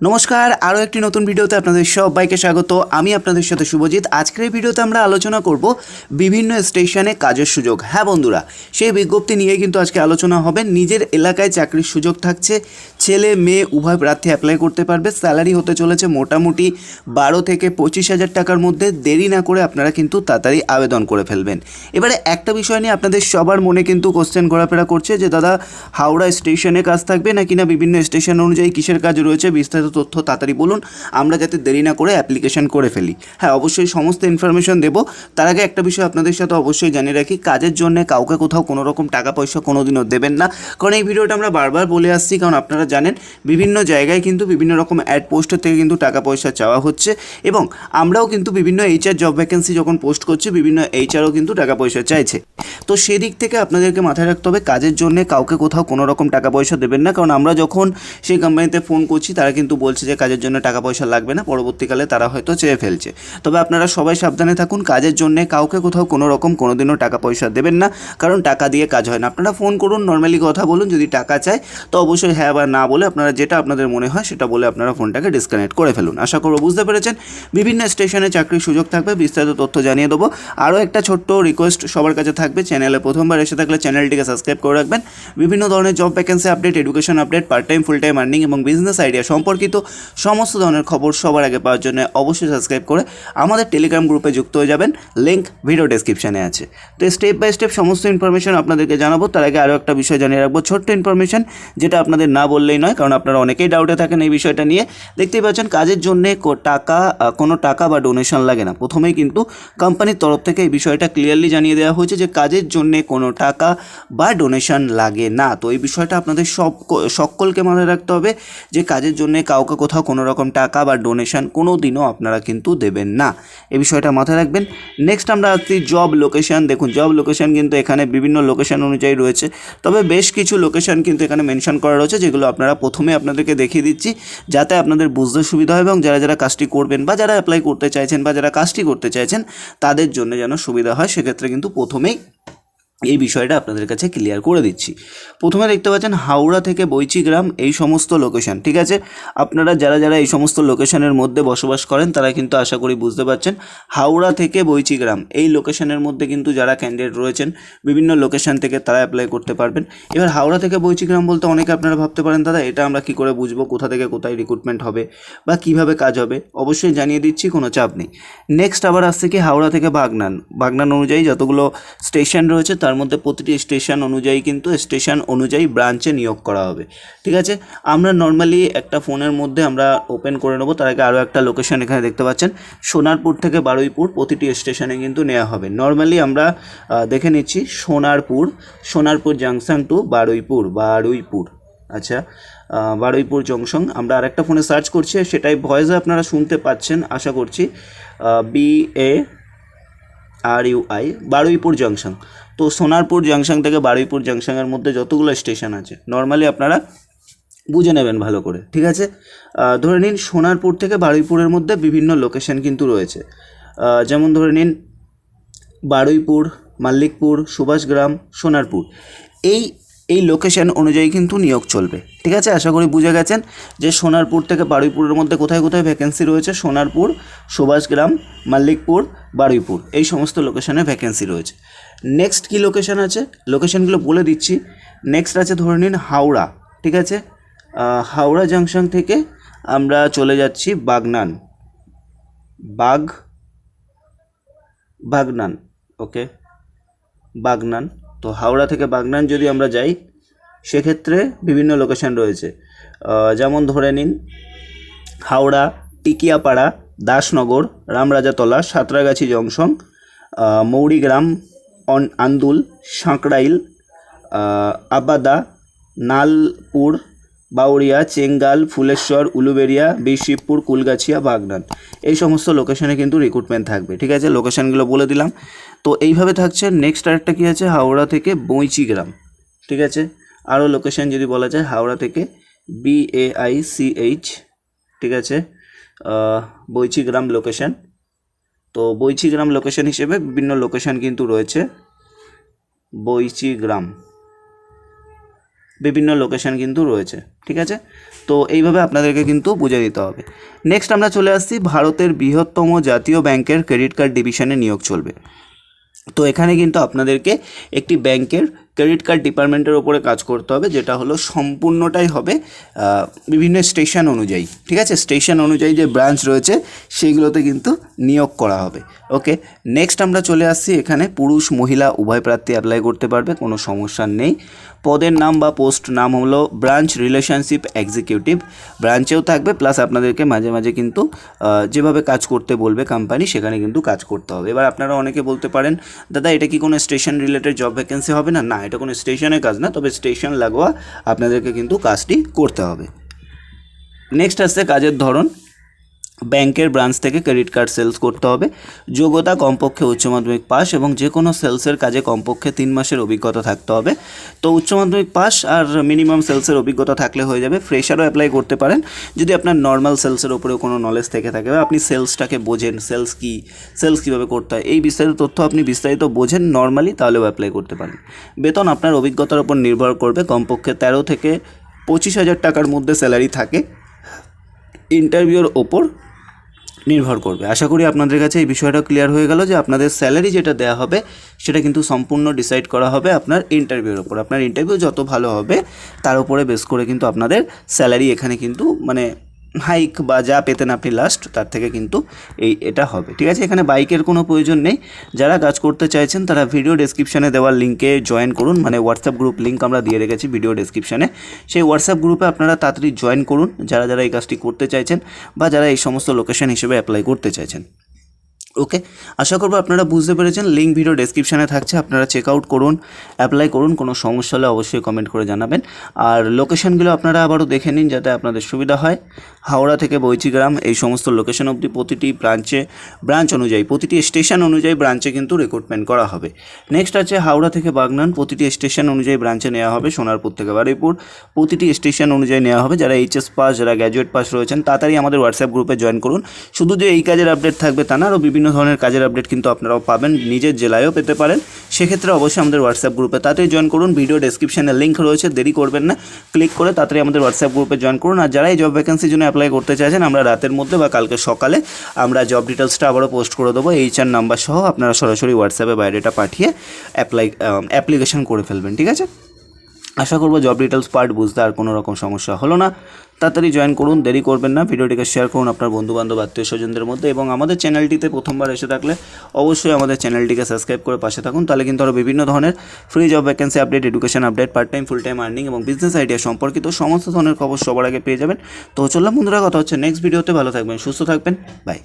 নমস্কার, আরও একটি নতুন ভিডিওতে আপনাদের সবাইকে স্বাগত। আমি আপনাদের সাথে শুভজিৎ। আজকের এই ভিডিওতে আমরা আলোচনা করব বিভিন্ন স্টেশনে কাজের সুযোগ। হ্যাঁ বন্ধুরা, সেই বিজ্ঞপ্তি নিয়ে কিন্তু আজকে আলোচনা হবে। নিজের এলাকায় চাকরির সুযোগ থাকছে ছেলে, মেয়ে উভয় প্রার্থী অ্যাপ্লাই করতে পারবে। স্যালারি হতে চলেছে মোটামুটি বারো থেকে পঁচিশ হাজার টাকার মধ্যে। দেরি না করে আপনারা কিন্তু তাড়াতাড়ি আবেদন করে ফেলবেন। এবারে একটা বিষয় নিয়ে আপনাদের সবার মনে কিন্তু কোশ্চেন ঘোরাফেরা করছে যে, দাদা, হাওড়া স্টেশনে কাজ থাকবে নাকি না? বিভিন্ন স্টেশন অনুযায়ী কিসের কাজ রয়েছে? বিস্তারিত তথ্য তাড়াতাড়ি বলুন। আমরা যাতে দেরি না করে অ্যাপ্লিকেশন করে ফেলি। হ্যাঁ অবশ্যই সমস্ত ইনফরমেশন দেবো। তার আগে একটা বিষয় আপনাদের সাথে অবশ্যই জানিয়ে রাখি। কাজের জন্য কাউকে কোথাও কোনো রকম টাকা পয়সা কোনোদিনও দেবেন না। কারণ এই ভিডিওটা আমরা বারবার বলে আসছি। কারণ আপনারা জানেন, বিভিন্ন জায়গায় কিন্তু বিভিন্ন রকম অ্যাড পোস্টের থেকে কিন্তু টাকা পয়সা চাওয়া হচ্ছে এবং আমরাও কিন্তু বিভিন্ন এইচআর জব ভ্যাকেন্সি যখন পোস্ট করছি, বিভিন্ন এইচআরও কিন্তু টাকা পয়সা চাইছে। তো সেদিক থেকে আপনাদেরকে মাথায় রাখতে হবে, কাজের জন্য কাউকে কোথাও কোনো রকম টাকা পয়সা দেবেন না, কারণ আমরা যখন সেই কোম্পানিতে ফোন করছি, তারা কিন্তু বলছে যে কাজের জন্য টাকা পয়সা লাগবে না, পরবর্তীকালে তারা হয়তো চেয়ে ফেলছে। তবে আপনারা সবাই সাবধানে থাকুন, কাজের জন্য কাউকে কোথাও কোনো রকম কোনোদিনও টাকা পয়সা দেবেন না, কারণ টাকা দিয়ে কাজ হয় না। আপনারা ফোন করুন নর্মালি কথা বলুন, যদি টাকা চায়, তো অবশ্যই হ্যাঁ বা না বলে আপনারা যেটা আপনাদের মনে হয় সেটা বলে আপনারা ফোনটাকে ডিসকানেক্ট করে ফেলুন। আশা করব বুঝতে পেরেছেন। বিভিন্ন স্টেশনে চাকরির সুযোগ থাকবে, বিস্তারিত তথ্য জানিয়ে দেবো। আরও একটা ছোট্ট রিকোয়েস্ট সবার কাছে থাকবে। চ্যানেলে প্রথমবার এসে থাকলে চ্যানেলটিকে সাবস্ক্রাইব করে রাখবেন। বিভিন্ন ধরনের job vacancy update education update part time full time earning এবং বিজনেস আইডিয়া সম্পর্কিত সমস্ত ধরনের খবর সবার আগে পাওয়ার জন্য অবশ্যই সাবস্ক্রাইব করে আমাদের টেলিগ্রাম গ্রুপে যুক্ত হয়ে যাবেন। লিঙ্ক ভিডিও ডেসক্রিপশানে আছে। তো স্টেপ বাই স্টেপ সমস্ত ইনফরমেশন আপনাদেরকে জানাব। তার আগে আরও একটা বিষয় জানিয়ে রাখব। ছোট্ট ইনফরমেশন যেটা আপনাদের না বললেই নয়, কারণ আপনারা অনেকেই ডাউটে থাকেন এই বিষয়টা নিয়ে। দেখতেই পাচ্ছেন, কাজের জন্যে টাকা কোনো টাকা বা ডোনেশন লাগে না। প্রথমেই কিন্তু কোম্পানির তরফ থেকে এই বিষয়টা ক্লিয়ারলি জানিয়ে দেওয়া হয়েছে যে, কাজের জন্যে কোনো টাকা বা ডোনেশন লাগে না। তো এই বিষয়টা আপনাদের সব সকলকে মনে রাখতে হবে যে, কাজের জন্য কাউকে কোথাও কোনো রকম টাকা বা ডোনেশন কোনো দিনও আপনারা কিন্তু দেবেন না। এই বিষয়টা মাথায় রাখবেন। নেক্সট আমরা আসছি জব লোকেশন দেখুন জব লোকেশন কিন্তু এখানে বিভিন্ন লোকেশন অনুযায়ী রয়েছে। তবে বেশ কিছু লোকেশন কিন্তু এখানে মেনশন করা রয়েছে, যেগুলো আপনারা প্রথমে আপনাদেরকে দেখিয়ে দিচ্ছি যাতে আপনাদের বুঝতে সুবিধা হয় এবং যারা যারা কাজটি করবেন বা যারা অ্যাপ্লাই করতে চাইছেন বা যারা কাজটি করতে চাইছেন, তাদের জন্য যেন সুবিধা হয়। সেক্ষেত্রে কিন্তু প্রথমেই এই বিষয়টা আপনাদের কাছে ক্লিয়ার করে দিচ্ছি। প্রথমে দেখতে পাচ্ছেন হাওড়া থেকে বৈচিগ্রাম, এই সমস্ত লোকেশন ঠিক আছে? আপনারা যারা যারা এই সমস্ত লোকেশনের মধ্যে বসবাস করেন, তারা কিন্তু আশা করি বুঝতে পারছেন, হাওড়া থেকে বৈচিগ্রাম, এই লোকেশনের মধ্যে কিন্তু যারা ক্যান্ডিডেট রয়েছেন, বিভিন্ন লোকেশন থেকে তারা অ্যাপ্লাই করতে পারবেন। এবার হাওড়া থেকে বৈচিগ্রাম বলতে অনেকে আপনারা ভাবতে পারেন, দাদা, এটা আমরা কি করে বুঝব? কোথা থেকে কোথায় রিক্রুটমেন্ট হবে? বা কীভাবে কাজ হবে? অবশ্যই জানিয়ে দিচ্ছি, কোনো চাপ নেই। নেক্সট আবার আসছে কি হাওড়া থেকে বাগনান। বাগনান অনুযায়ী যতগুলো স্টেশন রয়েছে, তার মধ্যে প্রতিটি স্টেশন অনুযায়ী কিন্তু স্টেশন অনুযায়ী ব্রাঞ্চে নিয়োগ করা হবে। ঠিক আছে? আমরা নর্মালি একটা ফোনের মধ্যে আমরা ওপেন করে নেব। তার আগে আরও একটা লোকেশন এখানে দেখতে পাচ্ছেন। সোনারপুর থেকে বারুইপুর প্রতিটি স্টেশনে কিন্তু নেওয়া হবে। নর্মালি আমরা দেখে নিচ্ছি সোনারপুর সোনারপুর জাংশন টু বারুইপুর বারুইপুর। আচ্ছা বারুইপুর জংশন আমরা আরেকটা ফোনে সার্চ করছি সেটাই ভয়েসে আপনারা শুনতে পাচ্ছেন, আশা করছি। B A R U I Baruipur junction তো সোনারপুর জাংশন থেকে বারুইপুর জাংশনের মধ্যে যতগুলো স্টেশন আছে নর্মালি আপনারা বুঝে নেবেন ভালো করে, ঠিক আছে? ধরে নিন সোনারপুর থেকে বারুইপুরের মধ্যে বিভিন্ন লোকেশন কিন্তু রয়েছে। যেমন ধরে নিন বারুইপুর, মাল্লিকপুর, সুভাষগ্রাম, সোনারপুর। এই এই লোকেশন অনুযায়ী কিন্তু নিয়োগ চলবে। ঠিক আছে? আশা করি বুঝে গেছেন যে সোনারপুর থেকে বারুইপুরের মধ্যে কোথায় কোথায় ভ্যাকেন্সি রয়েছে? সোনারপুর, সুভাষগ্রাম, মাল্লিকপুর, বারুইপুর। এই সমস্ত লোকেশানে ভ্যাকেন্সি রয়েছে। নেক্সট কি লোকেশন আছে? লোকেশনগুলো বলে দিচ্ছি। নেক্সট আছে ধরে নিন হাওড়া। ঠিক আছে? হাওড়া জাংশন থেকে আমরা চলে যাচ্ছি বাগনান। বাগ, বাগনান। ওকে বাগনান। তো হাওড়া থেকে বাগনান যদি আমরা যাই, সেক্ষেত্রে বিভিন্ন লোকেশান রয়েছে। যেমন ধরে নিন, হাওড়া, টিকিয়াপাড়া, দাসনগর, রামরাজাতলা, সাঁতরাগাছি জংশন মৌরিগ্রাম, অন আন্দুল, সাঁকড়াইল আবাদা, নালপুর বাউরিয়া চেঙ্গাল, ফুলেশ্বর উলুবেরিয়া বিশিবপুর কুলগাছিয়া, বাগনান। এই সমস্ত লোকেশনে কিন্তু রিক্রুটমেন্ট থাকবে। ঠিক আছে? লোকেশানগুলো বলে দিলাম। তো এইভাবে থাকছে। নেক্সট আরেকটা কী আছে? হাওড়া থেকে বৈচিগ্রাম। ঠিক আছে? আরও লোকেশন যদি বলা যায়, হাওড়া থেকে B A I C H ঠিক আছে? বৈচিগ্রাম লোকেশন তো বৈচিগ্রাম লোকেশন হিসেবে বিভিন্ন লোকেশন কিন্তু রয়েছে। বৈচিগ্রাম। বিভিন্ন লোকেশন কিন্তু রয়েছে। ঠিক আছে? তো এইভাবে আপনাদেরকে কিন্তু বুঝে দিতে হবে। নেক্সট আমরা চলে আসছি ভারতের বৃহত্তম জাতীয় ব্যাংকের ক্রেডিট কার্ড ডিভিশনে নিয়োগ চলবে। তো এখানে কিন্তু আপনাদেরকে একটি ব্যাংকের ক্রেডিট কার্ড ডিপার্টমেন্টের ওপরে কাজ করতে হবে, যেটা হলো সম্পূর্ণটাই হবে বিভিন্ন স্টেশন অনুযায়ী, ঠিক আছে? স্টেশন অনুযায়ী যে ব্রাঞ্চ রয়েছে, সেইগুলোতে কিন্তু নিয়োগ করা হবে। ওকে, নেক্সট আমরা চলে আসছি এখানে, পুরুষ, মহিলা, উভয় প্রার্থী অ্যাপ্লাই করতে পারবে, কোনো সমস্যা নেই। পদের নাম বা পোস্ট নাম হলো ব্রাঞ্চ রিলেশনশিপ এক্সিকিউটিভ ব্রাঞ্চেও থাকবে প্লাস আপনাদেরকে মাঝে মাঝে কিন্তু যেভাবে কাজ করতে বলবে কোম্পানি সেখানে কিন্তু কাজ করতে হবে। এবার আপনারা অনেকে বলতে পারেন, দাদা, এটা কি কোনো স্টেশন রিলেটেড জব ভ্যাকেন্সি হবে না? না এটা কোনো স্টেশনের কাজ না, তবে স্টেশন লাগোয়া আপনাদেরকে কিন্তু কাজটি করতে হবে। নেক্সট আসছে কাজের ধরন। ব্যাংকের ব্রাঞ্চ থেকে ক্রেডিট কার্ড সেলস করতে হবে। যোগ্যতা কমপক্ষে উচ্চ মাধ্যমিক পাস এবং যে কোনো সেলসের কাজে কমপক্ষে তিন মাসের অভিজ্ঞতা থাকতে হবে। তো উচ্চ মাধ্যমিক পাস আর মিনিমাম সেলসের অভিজ্ঞতা থাকলে হয়ে যাবে। ফ্রেশারও অ্যাপ্লাই করতে পারেন। যদি আপনার নর্মাল সেলসের ওপরেও কোনো নলেজ থেকে থাকে বা আপনি সেলসটাকে বোঝেন সেলস কি সেলস কীভাবে করতে হয়, এই বিস্তারিত তথ্য আপনি বিস্তারিত বোঝেন নর্মালি তাহলেও অ্যাপ্লাই করতে পারেন। বেতন আপনার অভিজ্ঞতার উপর নির্ভর করবে। কমপক্ষে তেরো থেকে পঁচিশ হাজার টাকার মধ্যে স্যালারি থাকে। ইন্টারভিউর ওপর নির্ভর করবে। আশা করি আপনাদের কাছে এই বিষয়টা ক্লিয়ার হয়ে গেল যে আপনাদের স্যালারি যেটা দেওয়া হবে, সেটা কিন্তু সম্পূর্ণ ডিসাইড করা হবে আপনার ইন্টারভিউর ওপর আপনার ইন্টারভিউ যত ভালো হবে, তার উপরে বেস করে কিন্তু আপনাদের স্যালারি এখানে কিন্তু মানে হাইক বা যা পেতেন আপনি লাস্ট তার থেকে কিন্তু এই এটা হবে। ঠিক আছে? এখানে বাইকের কোনো প্রয়োজন নেই। যারা কাজ করতে চাইছেন, তারা ভিডিও ডেসক্রিপশানে দেওয়ার লিঙ্কে জয়েন করুন। মানে হোয়াটসঅ্যাপ গ্রুপ লিঙ্ক আমরা দিয়ে রেখেছি ভিডিও ডেসক্রিপশানে সেই হোয়াটসঅ্যাপ গ্রুপে আপনারা তাড়াতাড়ি জয়েন করুন। যারা যারা এই কাজটি করতে চাইছেন বা যারা এই সমস্ত লোকেশন হিসেবে অ্যাপ্লাই করতে চাইছেন। ওকে আশা করব আপনারা বুঝতে পেরেছেন। লিঙ্ক ভিডিও ডেসক্রিপশানে থাকছে। আপনারা চেক আউট করুন অ্যাপ্লাই করুন। কোনো সমস্যা হলে অবশ্যই কমেন্ট করে জানাবেন। আর লোকেশনগুলো আপনারা আবারও দেখে নিন যাতে আপনাদের সুবিধা হয়। হাওড়া থেকে বৈচিগ্রাম, এই সমস্ত লোকেশন অবধি প্রতিটি ব্রাঞ্চে ব্রাঞ্চ অনুযায়ী, প্রতিটি স্টেশন অনুযায়ী ব্রাঞ্চে কিন্তু রিক্রুটমেন্ট করা হবে। নেক্সট আছে হাওড়া থেকে বাগনান। প্রতিটি স্টেশন অনুযায়ী ব্রাঞ্চে নেওয়া হবে সোনারপুর থেকে বারুইপুর। প্রতিটি স্টেশন অনুযায়ী নেওয়া হবে যারা এইচএস পাস যারা গ্র্যাজুয়েট পাস রয়েছেন, তাড়াতাড়ি আমাদের হোয়াটসঅ্যাপ গ্রুপে জয়েন করুন। শুধু যে এই কাজের আপডেট থাকবে তা না, আরও বিভিন্ন ধরনের কাজের আপডেট কিন্তু আপনারাও পাবেন নিজের জেলায়ও পেতে পারেন। সেক্ষেত্রে অবশ্যই আমাদের হোয়াটসঅ্যাপ গ্রুপে তাড়াতাড়ি জয়েন করুন। ভিডিও ডেসক্রিপশনে লিঙ্ক রয়েছে, দেরি করবেন না। ক্লিক করে তাড়াতাড়ি আমাদের হোয়াটসঅ্যাপ গ্রুপে জয়েন করুন। আর যারা এই জব ভ্যাকেন্সির জন্য অ্যাপ্লাই করতে চাইছেন, আমরা রাতের মধ্যে বা কালকে সকালে আমরা জব ডিটেলসটা আবারও পোস্ট করে দেবো। এইচআর নাম্বার সহ আপনারা সরাসরি হোয়াটসঅ্যাপে বাইরেটা পাঠিয়ে অ্যাপ্লাই অ্যাপ্লিকেশন করে ফেলবেন, ঠিক আছে? আশা করব জব ডিটেলস পার্ট বুঝতে আর কোনো রকম সমস্যা হলো না। তাড়াতাড়ি জয়েন করুন, দেরি করবেন না। ভিডিওটিকে শেয়ার করুন আপনার বন্ধুবান্ধব, আত্মীয় স্বজনদের মধ্যে এবং আমাদের চ্যানেলটিতে প্রথমবার এসে থাকলে অবশ্যই আমাদের চ্যানেলটিকে সাবস্ক্রাইব করে পাশে থাকুন। তাহলে কিন্তু আরও বিভিন্ন ধরনের free job vacancy update education update part time full time earning এবং বিজনেস আইডিয়া সম্পর্কিত সমস্ত ধরনের খবর সবার আগে পেয়ে যাবেন। তো চললাম বন্ধুরা, কথা হচ্ছে নেক্সট ভিডিওতে ভালো থাকবেন, সুস্থ থাকবেন। বাই